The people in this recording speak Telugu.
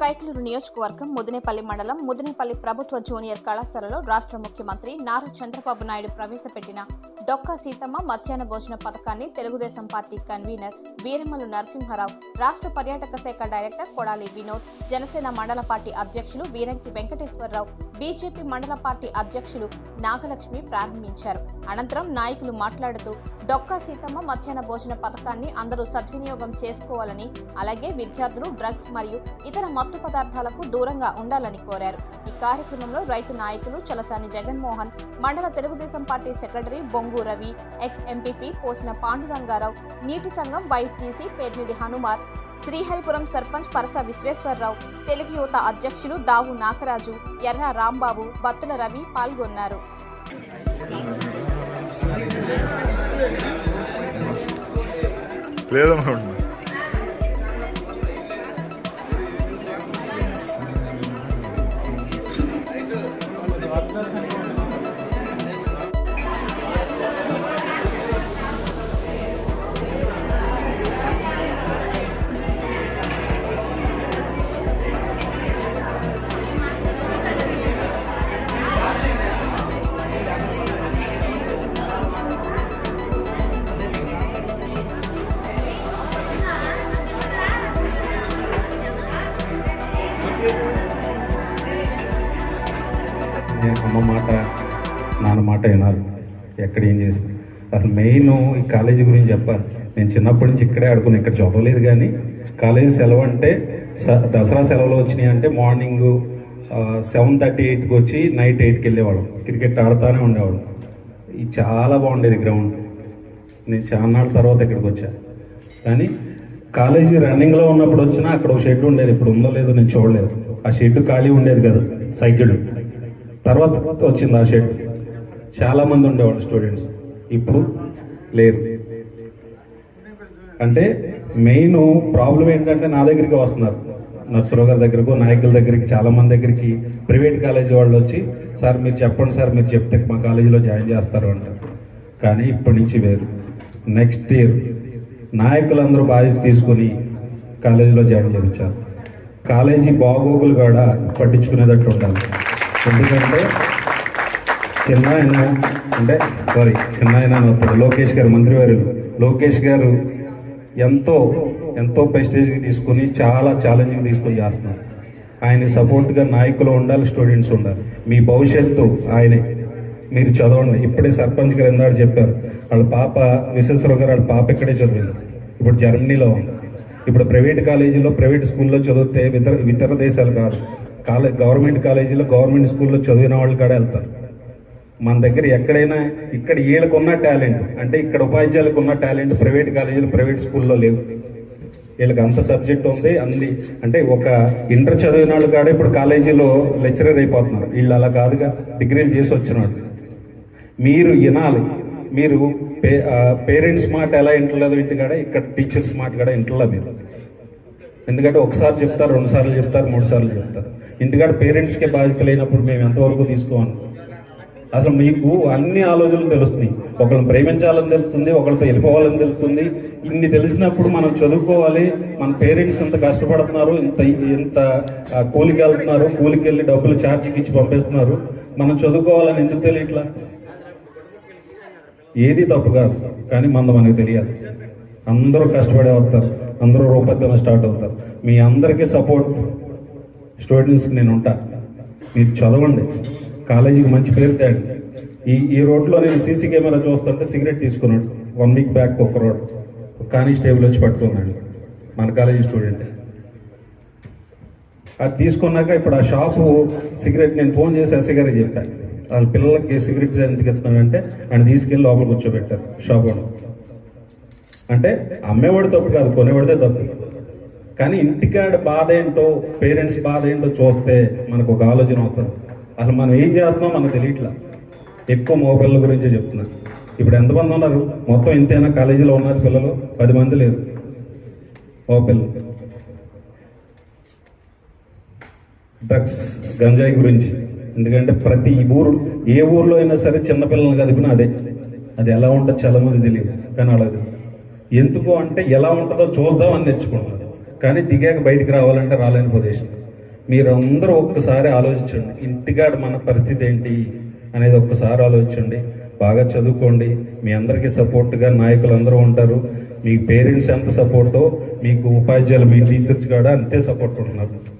కైకలూరు నియోజకవర్గం ముదినేపల్లి మండలం ముదినేపల్లి ప్రభుత్వ జూనియర్ కళాశాలలో రాష్ట్ర ముఖ్యమంత్రి నారా చంద్రబాబు నాయుడు ప్రవేశపెట్టిన డొక్కా సీతమ్మ మధ్యాహ్న భోజన పథకాన్ని తెలుగుదేశం పార్టీ కన్వీనర్ వీరమల్లు నరసింహారావు రాష్ట్ర పర్యాటక శాఖ డైరెక్టర్ కొడాలి వినోద్ జనసేన మండల పార్టీ అధ్యక్షులు వీరంకి వెంకటేశ్వరరావు బీజేపీ మండల పార్టీ అధ్యక్షులు నాగలక్ష్మి ప్రారంభించారు. అనంతరం నాయకులు మాట్లాడుతూ డొక్కా సీతమ్మ మధ్యాహ్న భోజన పథకాన్ని అందరూ సద్వినియోగం చేసుకోవాలని అలాగే విద్యార్థులు డ్రగ్స్ మరియు ఇతర మత్తు పదార్థాలకు దూరంగా ఉండాలని కోరారు. ఈ కార్యక్రమంలో రైతు నాయకులు చలసాని జగన్మోహన్ మండల తెలుగుదేశం పార్టీ సెక్రటరీ బొంగు రవి ఎక్స్ ఎంపీపీ పోసిన పాండురంగారావు నీటి సంఘం వైస్ డీసీ పేర్నిడి హనుమార్ శ్రీహరిపురం సర్పంచ్ పరస విశ్వేశ్వరరావు తెలుగు యువత అధ్యక్షులు దావు నాగరాజు ఎర్ర రాంబాబు బత్తుల రవి పాల్గొన్నారు. లేదమ్మా నేను అమ్మ మాట నాన్న మాట వినాలి. ఎక్కడ ఏం చేసి? అసలు మెయిన్ ఈ కాలేజీ గురించి చెప్పాలి. నేను చిన్నప్పటి నుంచి ఇక్కడే ఆడుకుని ఇక్కడ చదవలేదు కానీ. కాలేజీ సెలవు అంటే స- దసరా సెలవులు వచ్చినాయి అంటే మార్నింగ్ సెవెన్ థర్టీ ఎయిట్కి వచ్చి నైట్ ఎయిట్కి వెళ్ళేవాళ్ళం. క్రికెట్ ఆడుతూనే ఉండేవాళ్ళం. ఇది చాలా బాగుండేది గ్రౌండ్. నేను చాలా తర్వాత ఇక్కడికి వచ్చా. కానీ కాలేజీ రన్నింగ్లో ఉన్నప్పుడు వచ్చినా అక్కడ ఒక షెడ్ ఉండేది. ఇప్పుడు ఉందో లేదో నేను చూడలేదు. ఆ షెడ్ ఖాళీ ఉండేది కదా సైకిల్ తర్వాత వచ్చింది ఆ షెడ్. చాలామంది ఉండేవాళ్ళు స్టూడెంట్స్. ఇప్పుడు లేరు. అంటే మెయిన్ ప్రాబ్లం ఏంటంటే నా దగ్గరికి వస్తున్నారు. నర్సరావు గారి దగ్గరకు నాయకుల దగ్గరికి చాలా మంది దగ్గరికి ప్రైవేట్ కాలేజీ వాళ్ళు వచ్చి సార్ మీరు చెప్పండి సార్ మీరు చెప్తే మా కాలేజీలో జాయిన్ చేస్తారు అంటారు. కానీ ఇప్పటి నుంచి వేరు. నెక్స్ట్ ఇయర్ నాయకులందరూ బాధ్యత తీసుకొని కాలేజీలో జాయిన్ చేయించారు. కాలేజీ బాగోగులు కూడా పట్టించుకునేటట్టు ఉండాలి. ఎందుకంటే చిన్న ఆయన అంటే సారీ చిన్న ఆయన అని వస్తాడు. లోకేష్ గారు లోకేష్ గారు ఎంతో ఎంతో ప్రెస్టేజ్కి తీసుకొని చాలా ఛాలెంజింగ్ తీసుకొని చేస్తున్నారు. ఆయన సపోర్ట్గా నాయకులు ఉండాలి స్టూడెంట్స్ ఉండాలి. మీ భవిష్యత్తు ఆయనే. మీరు చదవండి. ఇప్పుడే సర్పంచ్ గారు ఎందాడు చెప్పారు. వాళ్ళ పాప విశ్వేశ్వరరావు గారు వాళ్ళ పాప ఇక్కడే చదివింది. ఇప్పుడు జర్మనీలో ఉంది. ఇప్పుడు ప్రైవేట్ కాలేజీలో ప్రైవేట్ స్కూల్లో చదివితే ఇతర ఇతర దేశాలు కాదు. కాలేజ్ గవర్నమెంట్ కాలేజీలో గవర్నమెంట్ స్కూల్లో చదివిన వాళ్ళు కూడా వెళ్తారు. మన దగ్గర ఎక్కడైనా ఇక్కడ వీళ్ళకున్న టాలెంట్ అంటే ఇక్కడ ఉపాధ్యాయులకు ఉన్న టాలెంట్ ప్రైవేట్ కాలేజీలు ప్రైవేట్ స్కూల్లో లేవు. వీళ్ళకి అంత సబ్జెక్ట్ ఉంది అంది అంటే ఒక ఇంటర్ చదివిన వాళ్ళు కాడ ఇప్పుడు కాలేజీలో లెక్చరర్ అయిపోతున్నారు. వీళ్ళు అలా కాదుగా డిగ్రీలు చేసి వచ్చినాడు మీరు వినాలి. మీరు పే పేరెంట్స్ మాట ఎలా ఇంటలేదు ఇంటికాడ ఇక్కడ టీచర్స్ మాట కూడా ఇంట్లో మీరు. ఎందుకంటే ఒకసారి చెప్తారు రెండు సార్లు చెప్తారు మూడు సార్లు చెప్తారు. ఇంటికాడ పేరెంట్స్కే బాధ్యత లేనప్పుడు మేము ఎంతవరకు తీసుకోవాలి? అసలు మీకు అన్ని ఆలోచనలు తెలుస్తున్నాయి. ఒకళ్ళని ప్రేమించాలని తెలుస్తుంది ఒకళ్ళతో వెళ్ళిపోవాలని తెలుస్తుంది. ఇన్ని తెలిసినప్పుడు మనం చదువుకోవాలి. మన పేరెంట్స్ ఎంత కష్టపడుతున్నారు ఇంత ఇంత కూలికి వెళ్తున్నారు కూలికి వెళ్ళి డబ్బులు ఛార్జీకి ఇచ్చి పంపిస్తున్నారు. మనం చదువుకోవాలని ఎందుకు తెలియట్లా? ఏది తప్పు కాదు కానీ మంద మనకు తెలియాలి. అందరూ కష్టపడే వస్తారు అందరూ రూపొందన స్టార్ట్ అవుతారు. మీ అందరికీ సపోర్ట్. స్టూడెంట్స్కి నేను ఉంటా. మీరు చదవండి. కాలేజీకి మంచి పేరు తేండి ఈ ఈ రోడ్లో నేను సీసీ కెమెరా చూస్తుంటే సిగరెట్ తీసుకున్నాడు. వన్ వీక్ బ్యాక్ ఒక రోడ్. కానిస్టేబుల్ వచ్చి పట్టుకున్నాడు మన కాలేజీ స్టూడెంట్. అది తీసుకున్నాక ఇప్పుడు ఆ షాపు సిగరెట్ నేను ఫోన్ చేసి ఎస్ఐ గారికి చెప్పాను వాళ్ళ పిల్లలకి సిగరెట్ ఎందుకు ఇస్తున్నాడంటే ఆయన తీసుకెళ్ళి లోపల కూర్చోబెట్టారు షాప్ అంటే అమ్మేవాడు తప్పు కాదు కొనేవాడితే తప్పు. కానీ ఇంటికాడ బాధ ఏంటో పేరెంట్స్ బాధ ఏంటో చూస్తే మనకు ఒక ఆలోచన అవుతుంది. అసలు మనం ఏం చేస్తున్నాం మనకు తెలియట్లా. ఎక్కువ మొబైల్ గురించే చెప్తున్నా. ఇప్పుడు ఎంతమంది ఉన్నారు? మొత్తం ఇంతైనా కాలేజీలో ఉన్నారు పిల్లలు? పది మంది లేరు. మొబైల్ డ్రగ్స్ గంజాయి గురించి. ఎందుకంటే ప్రతి ఊరు ఏ ఊర్లో అయినా సరే చిన్నపిల్లల్ని కదిపినా అదే. అది ఎలా ఉంటుందో చాలామంది తెలియదు. కానీ అలా తెలుసు. ఎందుకు అంటే ఎలా ఉంటుందో చూద్దాం అని నేర్చుకుంటారు కానీ దిగాక బయటికి రావాలంటే రాలేని ప్రదేశం. మీరందరూ ఒక్కసారి ఆలోచించండి. ఇంటికాడ మన పరిస్థితి ఏంటి అనేది ఒక్కసారి ఆలోచించండి. బాగా చదువుకోండి. మీ అందరికీ సపోర్ట్గా నాయకులు అందరూ ఉంటారు. మీ పేరెంట్స్ ఎంత సపోర్టో మీకు ఉపాధ్యాయులు మీ టీచర్స్ కూడా అంతే సపోర్ట్ ఉంటున్నారు.